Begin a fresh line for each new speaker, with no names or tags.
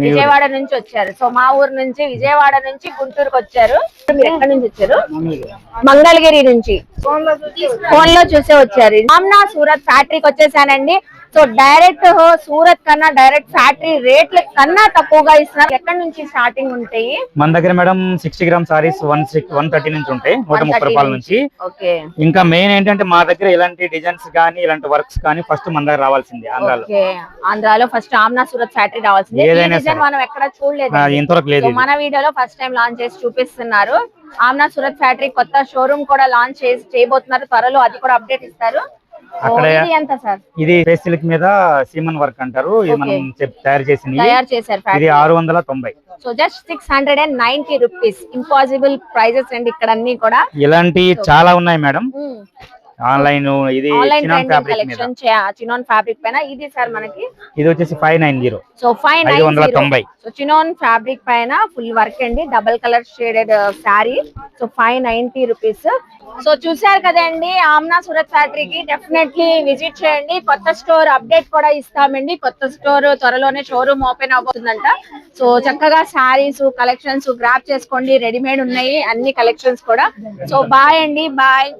విజయవాడ నుంచి వచ్చారు. సో మా ఊరు నుంచి విజయవాడ నుంచి గుంటూరుకి వచ్చారు. మీరు ఎక్కడి నుంచి వచ్చారు? మంగళగిరి. నుంచి. ఫోన్లో చూసే వచ్చారు. ఆమ్నా సూరత్ ఫ్యాక్టరీకి వచ్చేసానండి. సో డైరెక్ట్ సూరత్ కన్నా డైరెక్ట్ ఫ్యాక్టరీ రేట్ల కన్నా తక్కువగా ఇస్తున్నారు. ఎక్కడి నుంచి స్టార్టింగ్ ఉంటాయి?
మన దగ్గర madam sixty gram saris one six one thirty నుంచి ఉంటాయి నూట ముప్పై రూపాయల నుంచి. ఇంకా మెయిన్ ఏంటంటే మా దగ్గర ఇలాంటి డిజైన్స్ కానీ ఇలాంటి వర్క్స్ కానీ ఫస్ట్ మన దగ్గర రావాల్సింది ఆంధ్రాలో.
ఆంధ్రాలో ఫస్ట్ ఆమ్నా సూరత్ ఫ్యాక్టరీ రావాల్సింది. డిజైన్. మనం ఎక్కడ చూడలేదు.
ఇంతవరకు లేదు
మన వీడియోలో ఫస్ట్ టైం లాంచ్ చేసి చూపిస్తున్నారు. ఆమ్నా సూరత్ ఫ్యాక్టరీ కొత్త షోరూమ్ కూడా లాంచ్ చేసి చేయబోతున్నారు. త్వరలో అది కూడా అప్డేట్ ఇస్తారు.
అక్కడ-
ఇది
ఫేస్ సిల్క్ మీద సీమన్ వర్క్ అంటారు. ఇది మనం చెప్- తయారు చేసింది
తయారు చేశారు
ఇది ఆరు వందల తొంభై.
So just six hundred and ninety rupees. Impossible prices అండి ఇక్కడ అన్ని కూడా
ఇలాంటి చాలా ఉన్నాయి మేడం. ఆన్లైన్ ఇది చినాన్ ఫ్యాబ్రిక్ మీద.
కలెక్షన్ చినోన్ ఫ్యాబ్రిక్ పైన ఇది సార్ మనకి.
ఇది వచ్చేసి five nine zero
so five
ఐదు వందల తొంభై.
సో చినోన్ ఫ్యాబ్రిక్ పైన ఫుల్ వర్క్ అండి. Double colour shaded sari so five ninety rupees so చూసారు కదండి ఆమ్నా సూరత్ ఫ్యాక్టరీకి డెఫినెట్లీ విజిట్ చేయండి. కొత్త స్టోర్ అప్డేట్ కూడా ఇస్తామండి. కొత్త స్టోర్ త్వరలోనే షోరూమ్ ఓపెన్ అవబోతుందంట సో చక్కగా శారీస్ కలెక్షన్స్ గ్రాప్ చేసుకోండి. రెడీమేడ్ ఉన్నాయి. అన్ని కలెక్షన్స్ కూడా. సో బాయ్ అండి. బాయ్